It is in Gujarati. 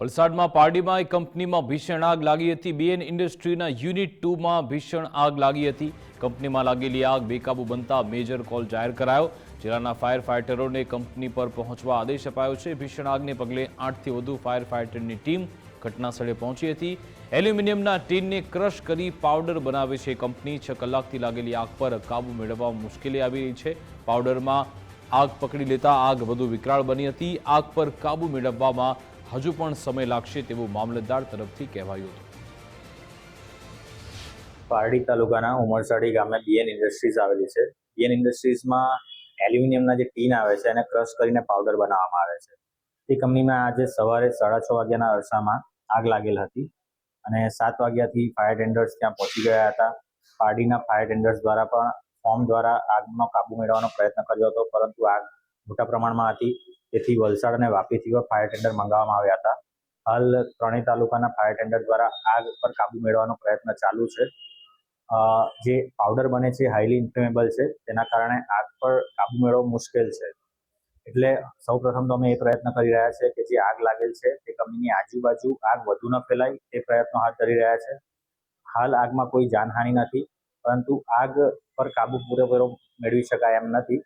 વલસાડમાં પારડીમાં એક કંપનીમાં ભીષણ આગ લાગી હતી. બીએન ઇન્ડસ્ટ્રીના યુનિટ ટુમાં ભીષણ આગ લાગી હતી. કંપનીમાં લાગેલી આગ બેકાબુ બનતા મેજર કોલ જાહેર કરાયો. જિલ્લાના ફાયર ફાઇટરોને કંપની પર પહોંચવા આદેશ અપાયો છે. ભીષણ આગને પગલે આઠથી વધુ ફાયર ફાઇટરની ટીમ ઘટનાસ્થળે પહોંચી હતી. એલ્યુમિનિયમના ટીનને ક્રશ કરી પાવડર બનાવે છે કંપની. છ કલાકથી લાગેલી આગ પર કાબુ મેળવવા મુશ્કેલી આવી રહી છે. પાવડરમાં આગ પકડી લેતા આગ વધુ વિકરાળ બની હતી. આગ પર કાબુ મેળવવામાં હજુ પણ સમય લાગશે તેવું મામલતદાર તરફથી કહેવાયું હતું. પારડી તાલુકાના ઉમરસાડી ગામે બીએન ઇન્ડસ્ટ્રીઝ આવેલી છે. બીએન ઇન્ડસ્ટ્રીઝમાં એલ્યુમિનિયમના જે ટીન આવે છે એને ક્રશ કરીને પાવડર બનાવવામાં આવે છે. તે કંપનીમાં આજે સવારે સાડા છ વાગ્યાના અરસામાં આગ લાગેલ હતી અને સાત વાગ્યાથી ફાયર ટેન્ડર્સ ત્યાં પહોંચી ગયા હતા. પારડીના ફાયર ટેન્ડર્સ દ્વારા પણ ફોર્મ દ્વારા આગનો કાબુ મેળવવાનો પ્રયત્ન કર્યો હતો, પરંતુ આગ મોટા પ્રમાણમાં હતી. તેથી વલસાડ અને વાપીથી પણ ફાયર ટેન્ડર મંગાવવામાં આવ્યા હતા. હાલ ત્રણેય તાલુકાના ફાયર ટેન્ડર દ્વારા આગ પર કાબુ મેળવવાનો પ્રયત્ન ચાલુ છે. જે પાવડર બને છે હાઈલી ઇન્ફ્લેમેબલ છે, તેના કારણે આગ પર કાબુ મેળવવો મુશ્કેલ છે. એટલે સૌ પ્રથમ તો અમે એ પ્રયત્ન કરી રહ્યા છે કે જે આગ લાગેલ છે, તે કંપનીની આજુબાજુ આગ વધુ ન ફેલાય, તે પ્રયત્નો હાથ ધરી રહ્યા છે. હાલ આગમાં કોઈ જાનહાનિ નથી, પરંતુ આગ પર કાબુ પૂરેપૂરો મેળવી શકાય એમ નથી.